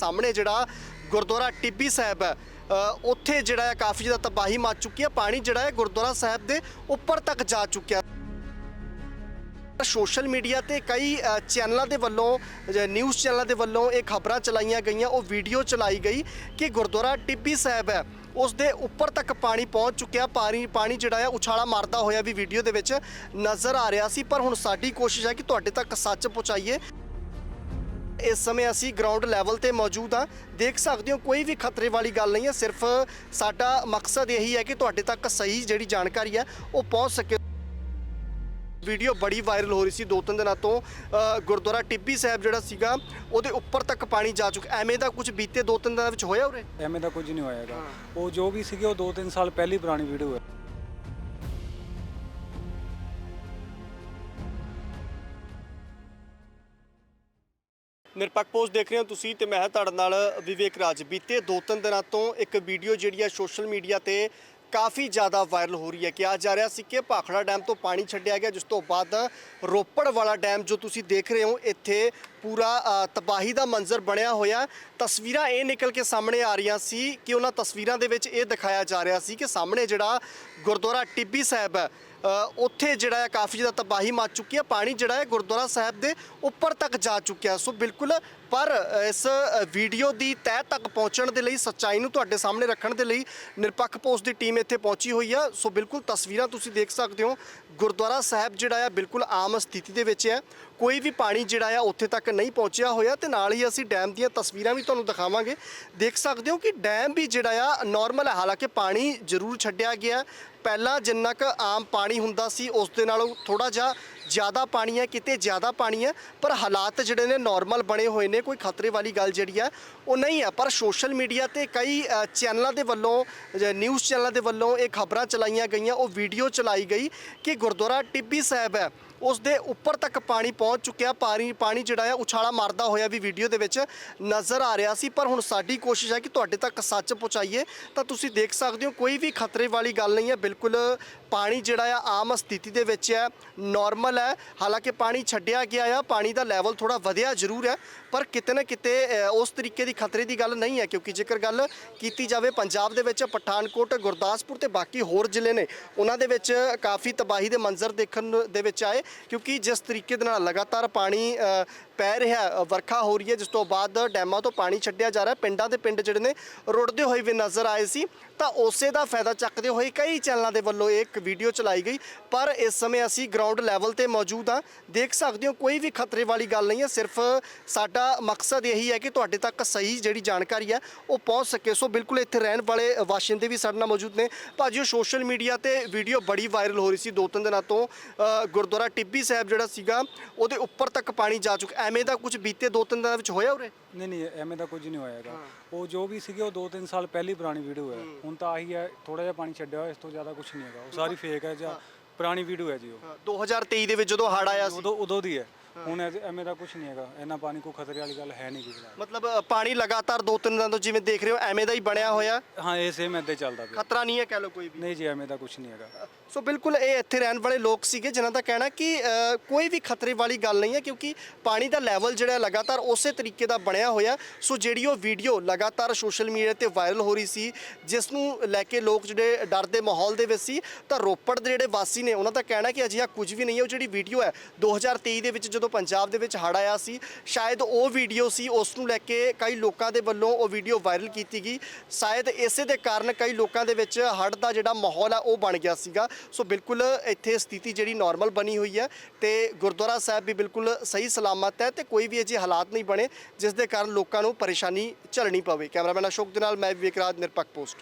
ਸਾਹਮਣੇ ਜਿਹੜਾ ਗੁਰਦੁਆਰਾ ਟਿੱਬੀ ਸਾਹਿਬ ਹੈ ਉੱਥੇ ਜਿਹੜਾ ਹੈ ਕਾਫੀ ਜ਼ਿਆਦਾ ਤਬਾਹੀ ਮਚ ਚੁੱਕੀ ਹੈ, ਪਾਣੀ ਜਿਹੜਾ ਹੈ ਗੁਰਦੁਆਰਾ ਸਾਹਿਬ ਦੇ ਉੱਪਰ ਤੱਕ ਜਾ ਚੁੱਕਿਆ। ਸੋਸ਼ਲ ਮੀਡੀਆ ਤੇ ਕਈ ਚੈਨਲਾਂ ਦੇ ਵੱਲੋਂ ਨਿਊਜ਼ ਚੈਨਲਾਂ ਦੇ ਵੱਲੋਂ ਇਹ ਖਬਰਾਂ ਚਲਾਈਆਂ ਗਈਆਂ, ਉਹ ਵੀਡੀਓ ਚਲਾਈ ਗਈ ਕਿ ਗੁਰਦੁਆਰਾ ਟਿੱਬੀ ਸਾਹਿਬ ਹੈ, ਉਸ ਦੇ ਉੱਪਰ ਤੱਕ ਪਾਣੀ ਪਹੁੰਚ ਚੁੱਕਿਆ, ਪਾਣੀ ਪਾਣੀ ਜਿਹੜਾ ਹੈ ਉਛਾਲਾ ਮਾਰਦਾ ਹੋਇਆ ਵੀ ਵੀਡੀਓ ਦੇ ਵਿੱਚ ਨਜ਼ਰ ਆ ਰਿਹਾ ਸੀ, ਪਰ ਹੁਣ ਸਾਡੀ ਕੋਸ਼ਿਸ਼ ਹੈ ਕਿ ਤੁਹਾਡੇ ਤੱਕ ਸੱਚ ਪਹੁੰਚਾਈਏ। ਇਸ ਸਮੇਂ ਅਸੀਂ ਗਰਾਊਂਡ ਲੈਵਲ ਤੇ ਮੌਜੂਦ ਹਾਂ। ਦੇਖ ਸਕਦੇ ਹੋ ਕੋਈ ਵੀ ਖਤਰੇ ਵਾਲੀ ਗੱਲ ਨਹੀਂ ਹੈ। ਸਿਰਫ ਸਾਡਾ ਮਕਸਦ ਇਹੀ ਹੈ ਕਿ ਤੁਹਾਡੇ ਤੱਕ ਸਹੀ ਜਿਹੜੀ ਜਾਣਕਾਰੀ ਹੈ ਉਹ ਪਹੁੰਚ ਸਕੇ। ਵੀਡੀਓ ਬੜੀ ਵਾਇਰਲ ਹੋ ਰਹੀ ਸੀ ਦੋ ਤਿੰਨ ਦਿਨਾਂ ਤੋਂ। ਅ, ਗੁਰਦੁਆਰਾ ਟਿੱਬੀ ਸਾਹਿਬ ਜਿਹੜਾ ਸੀਗਾ ਉਹਦੇ ਉੱਪਰ ਤੱਕ ਪਾਣੀ ਜਾ ਚੁੱਕਾ ਐਵੇਂ ਦਾ ਕੁਝ ਬੀਤੇ ਦੋ ਤਿੰਨ ਦਿਨਾਂ ਵਿੱਚ ਹੋਇਆ ਉਰੇ? ਐਵੇਂ ਦਾ ਕੁਝ ਨਹੀਂ ਹੋਏਗਾ ਉਹ ਜੋ ਵੀ ਸੀਗੇ ਉਹ 2-3 ਸਾਲ ਪਹਿਲੀ ਪੁਰਾਣੀ ਵੀਡੀਓ ਹੈ। ਨਿਰਪੱਖ ਪੋਸਟ ਦੇਖ ਰਹੇ ਹੋ ਤੁਸੀਂ ਤੇ ਮੈਂ ਤੁਹਾਡੇ ਨਾਲ ਵਿਵੇਕ ਰਾਜ। ਬੀਤੇ ਦੋ ਤਿੰਨ ਦਿਨਾਂ ਤੋਂ ਇੱਕ ਵੀਡੀਓ ਜਿਹੜੀ ਹੈ ਸੋਸ਼ਲ ਮੀਡੀਆ ਤੇ ਕਾਫੀ ਜ਼ਿਆਦਾ ਵਾਇਰਲ ਹੋ ਰਹੀ ਹੈ। ਕਿਹਾ ਜਾ ਰਿਹਾ ਸੀ ਕਿ ਭਾਖੜਾ ਡੈਮ ਤੋਂ ਪਾਣੀ ਛੱਡਿਆ ਗਿਆ, ਜਿਸ ਤੋਂ ਬਾਅਦ ਰੋਪੜ ਵਾਲਾ ਡੈਮ ਜੋ ਤੁਸੀਂ ਦੇਖ ਰਹੇ ਹੋ, ਇੱਥੇ ਪੂਰਾ ਤਬਾਹੀ ਦਾ ਮੰਜ਼ਰ ਬਣਿਆ ਹੋਇਆ। ਤਸਵੀਰਾਂ ਇਹ ਨਿਕਲ ਕੇ ਸਾਹਮਣੇ ਆ ਰਹੀਆਂ ਸੀ ਕਿ ਉਹਨਾਂ ਤਸਵੀਰਾਂ ਦੇ ਵਿੱਚ ਇਹ ਦਿਖਾਇਆ ਜਾ ਰਿਹਾ ਸੀ ਕਿ ਸਾਹਮਣੇ ਜਿਹੜਾ ਗੁਰਦੁਆਰਾ ਟਿੱਬੀ ਸਾਹਿਬ ਹੈ ਉੱਥੇ ਜਿਹੜਾ ਹੈ ਕਾਫੀ ਜ਼ਿਆਦਾ ਤਬਾਹੀ ਮਚ ਚੁੱਕੀ ਹੈ। ਪਾਣੀ ਜਿਹੜਾ ਹੈ ਗੁਰਦੁਆਰਾ ਸਾਹਿਬ ਦੇ ਉੱਪਰ ਤੱਕ ਜਾ ਚੁੱਕਿਆ। ਸੋ ਬਿਲਕੁਲ ਪਰ ਇਸ ਵੀਡੀਓ ਦੀ ਤਹਿ ਤੱਕ ਪਹੁੰਚਣ ਦੇ ਲਈ, ਸੱਚਾਈ ਨੂੰ ਤੁਹਾਡੇ ਸਾਹਮਣੇ ਰੱਖਣ ਦੇ ਲਈ ਨਿਰਪੱਖ ਪੋਸਟ ਦੀ ਟੀਮ ਇੱਥੇ ਪਹੁੰਚੀ ਹੋਈ ਆ। ਸੋ ਬਿਲਕੁਲ ਤਸਵੀਰਾਂ ਤੁਸੀਂ ਦੇਖ ਸਕਦੇ ਹੋ। ਗੁਰਦੁਆਰਾ ਸਾਹਿਬ ਜਿਹੜਾ ਆ, ਬਿਲਕੁਲ ਆਮ ਸਥਿਤੀ ਦੇ ਵਿੱਚ ਹੈ ਕੋਈ ਵੀ ਪਾਣੀ ਜਿਹੜਾ ਆ, ਉੱਥੇ ਤੱਕ ਨਹੀਂ ਪਹੁੰਚਿਆ ਹੋਇਆ ਤੇ ਨਾਲ ਹੀ ਅਸੀਂ ਡੈਮ ਦੀਆਂ ਤਸਵੀਰਾਂ ਵੀ ਤੁਹਾਨੂੰ ਦਿਖਾਵਾਂਗੇ। ਦੇਖ ਸਕਦੇ ਹੋ ਕਿ ਡੈਮ ਵੀ ਜਿਹੜਾ ਆ ਨਾਰਮਲ ਹੈ ਹਾਲਾਂਕਿ ਪਾਣੀ ਜ਼ਰੂਰ ਛੱਡਿਆ ਗਿਆ। ਪਹਿਲਾਂ ਜਿੰਨਾ ਕੁ ਆਮ ਪਾਣੀ ਹੁੰਦਾ ਸੀ, ਉਸ ਦੇ ਨਾਲੋਂ ਥੋੜਾ ਜਿਹਾ ਜ਼ਿਆਦਾ ਪਾਣੀ ਹੈ ਕਿਤੇ ਜ਼ਿਆਦਾ ਪਾਣੀ ਹੈ ਪਰ ਹਾਲਾਤ ਜਿਹੜੇ ਨੇ ਨਾਰਮਲ ਬਣੇ ਹੋਏ ਨੇ ਕੋਈ ਖਤਰੇ ਵਾਲੀ ਗੱਲ ਜਿਹੜੀ ਹੈ ਉਹ ਨਹੀਂ ਹੈ। ਪਰ ਸੋਸ਼ਲ ਮੀਡੀਆ ਤੇ ਕਈ ਅ, ਚੈਨਲਾਂ ਦੇ ਵੱਲੋਂ ਜ- ਨਿਊਜ਼ ਚੈਨਲਾਂ ਦੇ ਵੱਲੋਂ ਇਹ ਖਬਰਾਂ ਚਲਾਈਆਂ ਗਈਆਂ ਉਹ ਵੀਡੀਓ ਚਲਾਈ ਗਈ ਕਿ ਗੁਰਦੁਆਰਾ ਟਿੱਬੀ ਸਾਹਿਬ ਹੈ ਉਸ ਦੇ ਉੱਪਰ ਤੱਕ ਪਾਣੀ ਪਹੁੰਚ ਚੁੱਕਿਆ ਪਾਣੀ ਪਾਣੀ ਜਿਹੜਾ ਹੈ ਉਛਾਲਾ ਮਾਰਦਾ ਹੋਇਆ ਵੀ ਵੀਡੀਓ ਦੇ ਵਿੱਚ ਨਜ਼ਰ ਆ ਰਿਹਾ ਸੀ। ਪਰ ਹੁਣ ਸਾਡੀ ਕੋਸ਼ਿਸ਼ ਹੈ ਕਿ ਤੁਹਾਡੇ ਤੱਕ ਸੱਚ ਪਹੁੰਚਾਈਏ ਤਾਂ ਤੁਸੀਂ ਦੇਖ ਸਕਦੇ ਹੋ ਕੋਈ ਵੀ ਖਤਰੇ ਵਾਲੀ ਗੱਲ ਨਹੀਂ ਹੈ। ਬਿਲਕੁਲ ਪਾਣੀ ਜਿਹੜਾ ਆ ਆਮ ਸਥਿਤੀ ਦੇ ਵਿੱਚ ਹੈ ਨਾਰਮਲ ਹੈ। ਹਾਲਾਂਕਿ ਪਾਣੀ ਛੱਡਿਆ ਗਿਆ ਆ, ਪਾਣੀ ਦਾ ਲੈਵਲ ਥੋੜਾ ਵਧਿਆ ਜ਼ਰੂਰ ਹੈ, ਪਰ ਕਿਤੇ ਨਾ ਕਿਤੇ ਉਸ ਤਰੀਕੇ ਦੀ ਖਤਰੇ ਦੀ ਗੱਲ ਨਹੀਂ ਹੈ, ਕਿਉਂਕਿ ਜੇਕਰ ਗੱਲ ਕੀਤੀ ਜਾਵੇ ਪੰਜਾਬ ਦੇ ਵਿੱਚ ਪਠਾਨਕੋਟ, ਗੁਰਦਾਸਪੁਰ ਤੇ ਬਾਕੀ ਹੋਰ ਜ਼ਿਲ੍ਹੇ ਨੇ, ਉਹਨਾਂ ਦੇ ਵਿੱਚ ਕਾਫੀ ਤਬਾਹੀ ਦੇ ਮੰਜ਼ਰ ਦੇਖਣ ਦੇ ਵਿੱਚ ਆਏ, ਕਿਉਂਕਿ ਜਿਸ ਤਰੀਕੇ ਦੇ ਨਾਲ ਲਗਾਤਾਰ ਪਾਣੀ ਪੈ ਰਿਹਾ ਵਰਖਾ ਹੋ ਰਹੀ ਹੈ, ਜਿਸ ਤੋਂ ਬਾਅਦ ਡੈਮਾਂ ਤੋਂ ਪਾਣੀ ਛੱਡਿਆ ਜਾ ਰਿਹਾ ਪਿੰਡਾਂ ਦੇ ਪਿੰਡ ਜਿਹੜੇ ਨੇ, ਰੁੜਦੇ ਹੋਏ ਵੀ ਨਜ਼ਰ ਆਏ ਸੀ। ਤਾਂ ਉਸੇ ਦਾ ਫਾਇਦਾ ਚੱਕਦੇ ਹੋਏ ਕਈ ਚੈਨਲਾਂ ਦੇ ਵੱਲੋਂ ਇਹ ਇੱਕ ਵੀਡੀਓ ਚਲਾਈ ਗਈ। ਪਰ ਇਸ ਸਮੇਂ ਅਸੀਂ ਗਰਾਊਂਡ ਲੈਵਲ ਤੇ ਮੌਜੂਦ ਹਾਂ। ਦੇਖ ਸਕਦੇ ਹੋ, ਕੋਈ ਵੀ ਖਤਰੇ ਵਾਲੀ ਗੱਲ ਨਹੀਂ ਹੈ। ਸਿਰਫ ਸਾਡਾ ਮਕਸਦ ਇਹੀ ਹੈ ਕਿ ਤੁਹਾਡੇ ਤੱਕ ਸਹੀ ਜਿਹੜੀ ਜਾਣਕਾਰੀ ਹੈ, ਉਹ ਪਹੁੰਚ ਸਕੇ। ਸੋ ਬਿਲਕੁਲ ਇੱਥੇ ਰਹਿਣ ਵਾਲੇ ਵਾਸ਼ਿੰਦੇ ਵੀ ਸਾਡੇ ਨਾਲ ਮੌਜੂਦ ਨੇ। ਭਾਜੀ, ਉਹ ਸੋਸ਼ਲ ਮੀਡੀਆ ਤੇ ਵੀਡੀਓ ਬੜੀ ਵਾਇਰਲ ਹੋ ਰਹੀ ਸੀ। ਦੋ ਤਿੰਨ ਦਿਨਾਂ ਤੋਂ ਗੁਰਦੁਆਰਾ ਟਿੱਬੀ ਸਾਹਿਬ ਜਿਹੜਾ ਸੀਗਾ, ਉਹਦੇ ਉੱਪਰ ਤੱਕ ਪਾਣੀ ਜਾ ਚੁੱਕਾ ਐਵੇਂ ਦਾ ਕੁਝ ਬੀਤੇ ਦੋ ਤਿੰਨ ਦਿਨਾਂ ਵਿੱਚ ਹੋਇਆ ਉਰੇ? ਨਹੀਂ ਨਹੀਂ ਐਵੇਂ ਦਾ ਕੁਝ ਨਹੀਂ ਹੋਏਗਾ ਉਹ ਜੋ ਵੀ ਸੀਗੇ ਉਹ 2-3 ਸਾਲ ਪਹਿਲੀ ਪੁਰਾਣੀ ਵੀਡੀਓ ਹੈ। ਹੁਣ ਤਾਂ ਆਹੀ ਹੈ ਥੋੜਾ ਜਿਹਾ ਪਾਣੀ ਛੱਡਿਆ ਹੋਇਆ ਇਸ ਤੋਂ ਜ਼ਿਆਦਾ ਕੁਝ ਨਹੀਂ ਹੈਗਾ। ਉਹ ਸਾਰੀ ਫੇਕ ਹੈ ਜਾਂ ਪੁਰਾਣੀ ਵੀਡੀਓ ਹੈ ਜੀ ਉਹ। 2023 ਦੇ ਵਿੱਚ ਜਦੋਂ ਹੜ ਆਇਆ ਸੀ। ਉਦੋਂ ਉਦੋਂ ਦੀ ਹੈ। ਹੁਣ ਐਵੇਂ ਦਾ ਕੁਝ ਨਹੀਂ ਹੈਗਾ। ਇੰਨਾ ਪਾਣੀ ਕੋਈ ਖਤਰੇ ਵਾਲੀ ਗੱਲ ਹੈ ਨਹੀਂ ਜੀ ਫਿਲਹਾਲ ਮਤਲਬ ਅ, ਪਾਣੀ ਲਗਾਤਾਰ ਦੋ ਤਿੰਨ ਦਿਨਾਂ ਤੋਂ ਜਿਵੇਂ ਦੇਖ ਰਹੇ ਹੋ ਐਵੇਂ ਦਾ ਹੀ ਬਣਿਆ ਹੋਇਆ? ਹਾਂ ਇਹ ਸੇਮ ਐਦਾਂ ਹੀ ਚੱਲਦਾ ਪਿਆ। ਖਤਰਾ ਨਹੀਂ ਹੈ ਕਹਿ ਲਓ ਕੋਈ ਵੀ। ਨਹੀਂ ਜੀ ਐਵੇਂ ਦਾ ਕੁਝ ਨਹੀਂ ਹੈਗਾ। ਸੋ ਬਿਲਕੁਲ ਇਹ ਇੱਥੇ ਰਹਿਣ ਵਾਲੇ ਲੋਕ ਸੀਗੇ ਜਿਨ੍ਹਾਂ ਦਾ ਕਹਿਣਾ ਕਿ ਅ, ਕੋਈ ਵੀ ਖਤਰੇ ਵਾਲੀ ਗੱਲ ਨਹੀਂ ਹੈ ਕਿਉਂਕਿ ਪਾਣੀ ਦਾ ਲੈਵਲ ਜਿਹੜਾ ਹੈ ਲਗਾਤਾਰ ਉਸੇ ਤਰੀਕੇ ਦਾ ਬਣਿਆ ਹੋਇਆ। ਸੋ ਜਿਹੜੀ ਉਹ ਵੀਡੀਓ ਲਗਾਤਾਰ ਸੋਸ਼ਲ ਮੀਡੀਆ ਤੇ ਵਾਇਰਲ ਹੋ ਰਹੀ ਸੀ ਜਿਸ ਨੂੰ ਲੈ ਕੇ ਲੋਕ ਜਿਹੜੇ ਡਰ ਦੇ ਮਾਹੌਲ ਦੇ ਵਿੱਚ ਸੀ ਤਾਂ ਰੋਪੜ ਦੇ ਜਿਹੜੇ ਵਾਸੀ ਨੇ ਉਹਨਾਂ ਦਾ ਕਹਿਣਾ ਕਿ ਅਜਿਹਾ ਕੁਝ ਵੀ ਨਹੀਂ ਹੈ। ਉਹ ਜਿਹੜੀ ਵੀਡੀਓ ਹੈ 2023 ਦੇ ਵਿੱਚ ਜਦੋਂ ਪੰਜਾਬ ਦੇ ਵਿੱਚ ਹੜ ਆਇਆ ਸੀ, ਸ਼ਾਇਦ ਉਹ ਵੀਡੀਓ ਸੀ, ਉਸ ਨੂੰ ਲੈ ਕੇ ਕਈ ਲੋਕਾਂ ਦੇ ਵੱਲੋਂ ਉਹ ਵੀਡੀਓ ਵਾਇਰਲ ਕੀਤੀ ਗਈ। ਸ਼ਾਇਦ ਇਸੇ ਦੇ ਕਾਰਨ ਕਈ ਲੋਕਾਂ ਦੇ ਵਿੱਚ ਹੜ ਦਾ ਜਿਹੜਾ ਮਾਹੌਲ ਆ, ਉਹ ਬਣ ਗਿਆ ਸੀਗਾ। ਸੋ ਬਿਲਕੁਲ ਇੱਥੇ ਸਥਿਤੀ ਜਿਹੜੀ ਨਾਰਮਲ ਬਣੀ ਹੋਈ ਹੈ ਤੇ ਗੁਰਦੁਆਰਾ ਸਾਹਿਬ ਵੀ ਬਿਲਕੁਲ ਸਹੀ ਸਲਾਮਤ ਹੈ ਤੇ ਕੋਈ ਵੀ ਅਜਿਹੇ ਹਾਲਾਤ ਨਹੀਂ ਬਣੇ, ਜਿਸ ਦੇ ਕਾਰਨ ਲੋਕਾਂ ਨੂੰ ਪਰੇਸ਼ਾਨੀ ਝੱਲਣੀ ਪਵੇ। ਕੈਮਰਾਮੈਨ ਅਸ਼ੋਕ ਦੇ ਨਾਲ ਮੈਂ ਵਿਵੇਕ ਰਾਜ ਨਿਰਪੱਖ ਪੋਸਟ।